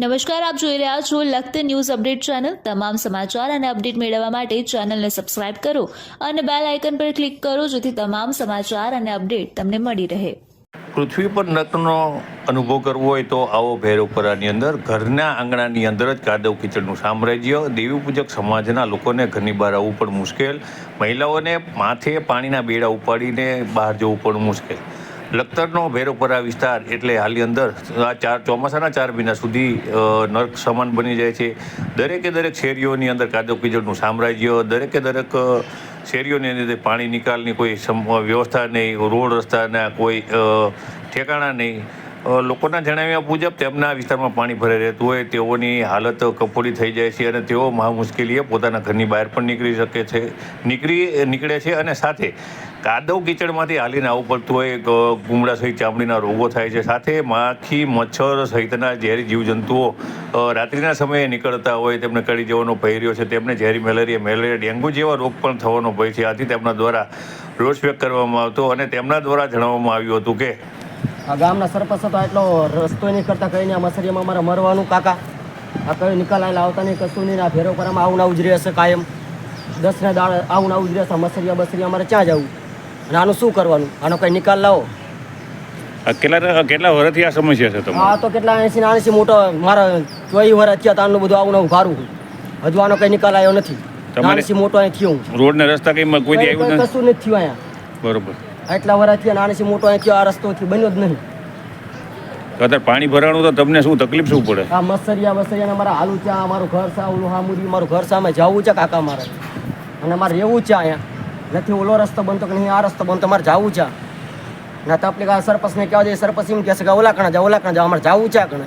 નમસ્કાર, આપ જોઈ રહ્યા છો લખત ન્યૂઝ અપડેટ ચેનલ. તમામ સમાચાર અને અપડેટ મેળવવા માટે ચેનલને સબસ્ક્રાઇબ કરો અને બેલ આઇકન પર ક્લિક કરો જેથી તમામ સમાચાર અને અપડેટ તમને મળી રહે. પૃથ્વી પર નર્કનો અનુભવ કરવો હોય તો આવો ભૈરવપરાની અંદર ઘરના આંગણાની અંદર જ કાદવ કિચડનું સામ્રાજ્ય દેવી પૂજક સમાજના લોકોને ઘરની બહાર આવવું પણ મુશ્કેલ. મહિલાઓને માથે પાણીના બેડા ઉપાડીને બહાર જવું પણ મુશ્કેલ. લખતરનો ભૈરવપરા વિસ્તાર એટલે હાલની અંદર આ ચાર ચોમાસાના ચાર મહિના સુધી નર્ક સમાન બની જાય છે. દરેકે દરેક શેરીઓની અંદર કાદવ કિજળનું સામ્રાજ્ય, દરેકે દરેક શેરીઓની અંદર પાણી નિકાલની કોઈ વ્યવસ્થા નહીં, રોડ રસ્તાના કોઈ ઠેકાણા નહીં. લોકોના જણાવ્યા મુજબ તેમના વિસ્તારમાં પાણી ભરાઈ રહેતું હોય, તેઓની હાલત કફોડી થઈ જાય છે અને તેઓ મહા મુશ્કેલીએ પોતાના ઘરની બહાર પણ નીકળી શકે છે, નીકળી નીકળે છે અને સાથે કાદવ કીચડમાંથી હાલીને આવવું પડતું હોય ગુમડા સહિત ચામડીના રોગો થાય છે. સાથે માખી, મચ્છર સહિતના ઝેરી જીવજંતુઓ રાત્રિના સમયે નીકળતા હોય, તેમને કડી જવાનો ભય રહ્યો છે. તેમને ઝેરી મેલેરિયા મેલેરિયા ડેન્ગ્યુ જેવા રોગ પણ થવાનો ભય છે. આથી તેમના દ્વારા રોષ વ્યક્ત કરવામાં આવતો અને તેમના દ્વારા જણાવવામાં આવ્યું હતું કે આ ગામના સરપંચ હતા એટલો રસ્તો નહીં કરતા કહીને આ મસરીમાં અમારે મરવાનું કાકા. આ કઈ નિકાલ આવેલા આવતા નહીં કશું નહીં. આ ફેરો કરવામાં આવું ને આવું જ રહેશે કાયમ. દસને દાળ આવું ને આવું જ રહેશે. મસરિયા બસરિયા અમારે ક્યાં જવું? અને આનું શું કરવાનું? આનો કઈ નિકાલ લાવો. આ કેટલા કેટલા વર્ષથી આ સમસ્યા છે આ તો કેટલા એસી મોટો મારા ચોઈ વર્ષ થયા તારનું બધું આવું ને આવું ભારું હજુ આનો કઈ નિકાલ આવ્યો નથી. તમારે- મોટો અહીં થયો રોડ ને રસ્તા કઈ કોઈ કશું નથી થયું અહીંયા. બરોબર. આટલા વરાથી થયા નાનસી મોટો અહીંથી આ રસ્તો થી બન્યો જ નહીં. કદાચ અત્યારે પાણી ભરાણું તો તમને શું તકલીફ શું પડે? આ મસરિયા બસરિયા મારા હાલું છે આ મારું ઘર છે ઓલું હામુરી મારું ઘર સામે જવું છે કાકા મારે. અને મારે રહેવું છે અહીંયા. નથી ઓલો રસ્તો બનતો કે નહીં આ રસ્તો બનતો મારે જવું છે. ના તો આ સરપંચને કહેવા દે સરપંચ એમ કહેશે કે ઓલા કણા જાઓ ઓલા કણા જાઓ અમારે જવું છે કણે.